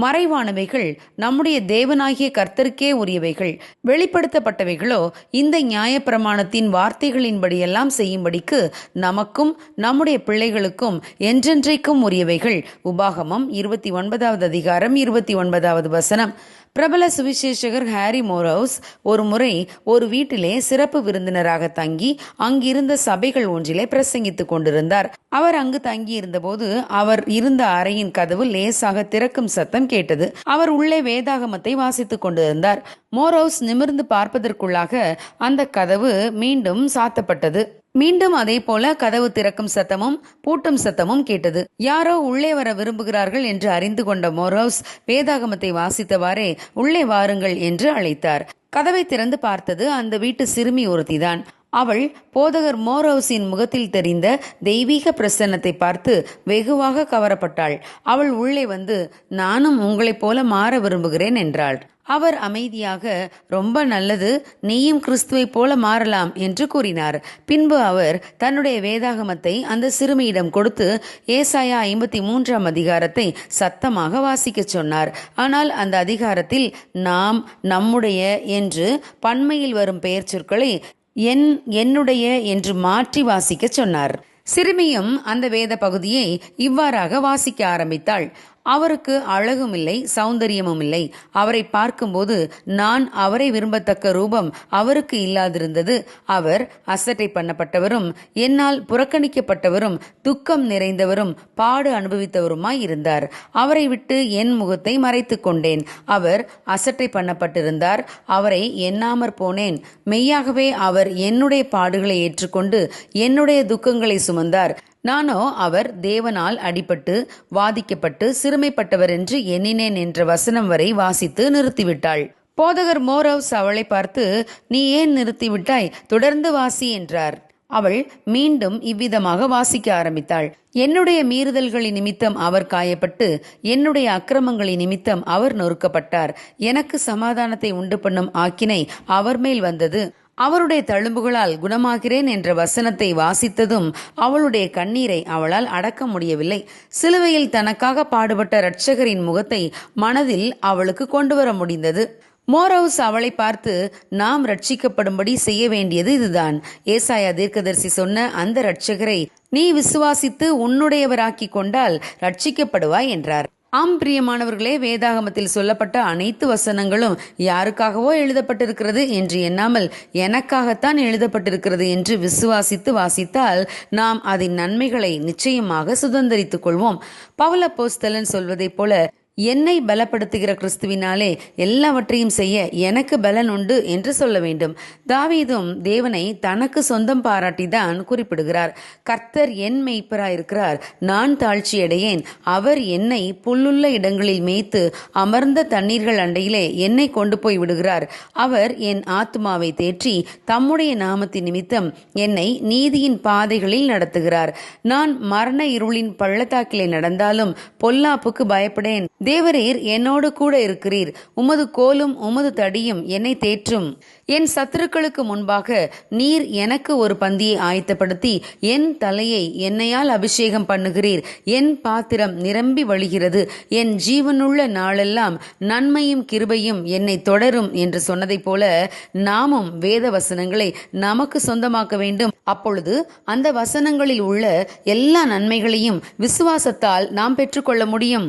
மறைவானவைகள் நம்முடைய தேவனாகிய கர்த்தருக்கே உரியவைகள். வெளிப்படுத்தப்பட்டவைகளோ இந்த நியாயப்பிரமாணத்தின் வார்த்தைகளின்படியெல்லாம் செய்யும்படிக்கு நமக்கும் நம்முடைய பிள்ளைகளுக்கும் என்றென்றைக்கும் உரியவைகள். உபாகமம் இருபத்தி ஒன்பதாவது அதிகாரம் இருபத்தி ஒன்பதாவது வசனம். பிரபல சுவிசேஷகர் ஹாரி மோரோஸ் ஒரு முறை ஒரு வீட்டிலே சிறப்பு விருந்தினராக தங்கி அங்கிருந்த சபைகள் ஒன்றிலே பிரசங்கித்துக் கொண்டிருந்தார். அவர் அங்கு தங்கியிருந்தபோது அவர் இருந்த அறையின் கதவு லேசாக திறக்கும் சத்தம் கேட்டது. அவர் உள்ளே வேதாகமத்தை வாசித்துக் கொண்டிருந்தார். மோரவுஸ் நிமிர்ந்து பார்ப்பதற்குள்ளாக அந்த கதவு மீண்டும் சாத்தப்பட்டது. மீண்டும் அதே போல கதவு திறக்கும் சத்தமும் பூட்டும் சத்தமும் கேட்டது. யாரோ உள்ளே வர விரும்புகிறார்கள் என்று அறிந்து கொண்ட மொரோஸ் வேதாகமத்தை வாசித்தவாறே உள்ளே வாருங்கள் என்று அழைத்தார். கதவை திறந்து பார்த்தது அந்த வீட்டு சிறுமி ஒருத்திதான். அவள் போதகர் மோரோஸின் முகத்தில் தெரிந்த தெய்வீக பிரசன்னத்தை பார்த்து வெகுவாக கவரப்பட்டாள். அவள் உள்ளே வந்து நானும் உங்களைப் போல மாற விரும்புகிறேன் என்றாள். அவர் அமைதியாக ரொம்ப நல்லது நீயும் கிறிஸ்துவைப் போல மாறலாம் என்று கூறினார். பின்பு அவர் தன்னுடைய வேதாகமத்தை அந்த சிறுமியிடம் கொடுத்து ஏசாயா ஐம்பத்தி மூன்றாம் அதிகாரத்தை சத்தமாக வாசிக்கச் சொன்னார். ஆனால் அந்த அதிகாரத்தில் நாம் நம்முடைய என்று பன்மையில் வரும் பெயர் சொற்களை என் என்னுடைய என்று மாற்றி வாசிக்கச் சொன்னார். சிறுமியும் அந்த வேத பகுதியை இவ்வாறாக வாசிக்க ஆரம்பித்தாள். அவருக்கு அழகும் இல்லை சௌந்தரியமும் இல்லை அவரை பார்க்கும்போது நான் அவரை விரும்பத்தக்க ரூபம் அவருக்கு இல்லாதிருந்தது. அவர் அசட்டை பண்ணப்பட்டவரும் என்னால் புறக்கணிக்கப்பட்டவரும் துக்கம் நிறைந்தவரும் பாடு அனுபவித்தவருமாய் இருந்தார். அவரை விட்டு என் முகத்தை மறைத்து கொண்டேன். அவர் அசட்டை பண்ணப்பட்டிருந்தார். அவரை எண்ணாமற் போனேன். மெய்யாகவே அவர் என்னுடைய பாடுகளை ஏற்றுக்கொண்டு என்னுடைய துக்கங்களை சுமந்தார். நானோ அவர் தேவனால் அடிபட்டு வாதிக்கப்பட்டு சிறுமைப்பட்டவர் என்று எண்ணினேன் என்ற வசனம் வரை வாசித்து நிறுத்திவிட்டாள். போதகர் மோரவ்ஸ் அவளை பார்த்து நீ ஏன் நிறுத்திவிட்டாய்? தொடர்ந்து வாசி என்றார். அவள் மீண்டும் இவ்விதமாக வாசிக்க ஆரம்பித்தாள். என்னுடைய மீறுதல்களின் நிமித்தம் அவர் காயப்பட்டு என்னுடைய அக்கிரமங்களின் நிமித்தம் அவர் நொறுக்கப்பட்டார். எனக்கு சமாதானத்தை உண்டு பண்ணும் ஆக்கினை அவர் மேல் வந்தது. அவருடைய தழும்புகளால் குணமாகிறேன் என்ற வசனத்தை வாசித்ததும் அவளுடைய கண்ணீரை அவளால் அடக்க முடியவில்லை. சிலுவையில் தனக்காக பாடுபட்ட இரட்சகரின் முகத்தை மனதில் அவளுக்கு கொண்டு வர முடிந்தது. மோரவுஸ் அவளை பார்த்து நாம் ரட்சிக்கப்படும்படி செய்ய வேண்டியது இதுதான். ஏசாயா தீர்க்கதரிசி சொன்ன அந்த இரட்சகரை நீ விசுவாசித்து உன்னுடையவராக்கிக் கொண்டால் ரட்சிக்கப்படுவாய் என்றார். ஆம் பிரியமானவர்களே வேதாகமத்தில் சொல்லப்பட்ட அனைத்து வசனங்களும் யாருக்காகவோ எழுதப்பட்டிருக்கிறது என்று எண்ணாமல் எனக்காகத்தான் எழுதப்பட்டிருக்கிறது என்று விசுவாசித்து வாசித்தால் நாம் அதன் நன்மைகளை நிச்சயமாக சுதந்திரித்துக் கொள்வோம். பவுல போஸ்தலன் சொல்வதைப் போல என்னை பலப்படுத்துகிற கிறிஸ்துவினாலே எல்லாவற்றையும் செய்ய எனக்கு பலன் உண்டு என்று சொல்ல வேண்டும். தாவீதும் தேவனை தனக்கு சொந்தம் பாராட்டிதான் குறிப்பிடுகிறார். கர்த்தர் என் மெய்ப்பராயிருக்கிறார். நான் தாழ்ச்சியடையேன். அவர் என்னை புல்லுள்ள இடங்களில் மேய்த்து அமர்ந்த தண்ணீர்கள் அண்டையிலே என்னை கொண்டு போய் விடுகிறார். அவர் என் ஆத்மாவை தேற்றி தம்முடைய நாமத்தின் நிமித்தம் என்னை நீதியின் பாதைகளில் நடத்துகிறார். நான் மரண இருளின் பள்ளத்தாக்கிலே நடந்தாலும் பொல்லாப்புக்கு பயப்படேன். தேவரீர் என்னோடு கூட இருக்கிறீர். உமது கோலும் உமது தடியும் என்னை தேற்றும். என் சத்துருக்களுக்கு முன்பாக நீர் எனக்கு ஒரு பந்தியை ஆயத்தப்படுத்தி என் தலையை என்னையால் அபிஷேகம் பண்ணுகிறீர். என் பாத்திரம் நிரம்பி வழிகிறது. என் ஜீவனுள்ள நாளெல்லாம் நன்மையும் கிருபையும் என்னை தொடரும் என்று சொன்னதைப் போல நாமும் வேத வசனங்களை நமக்கு சொந்தமாக்க வேண்டும். அப்பொழுது அந்த வசனங்களில் உள்ள எல்லா நன்மைகளையும் விசுவாசத்தால் நாம் பெற்றுக்கொள்ள முடியும்.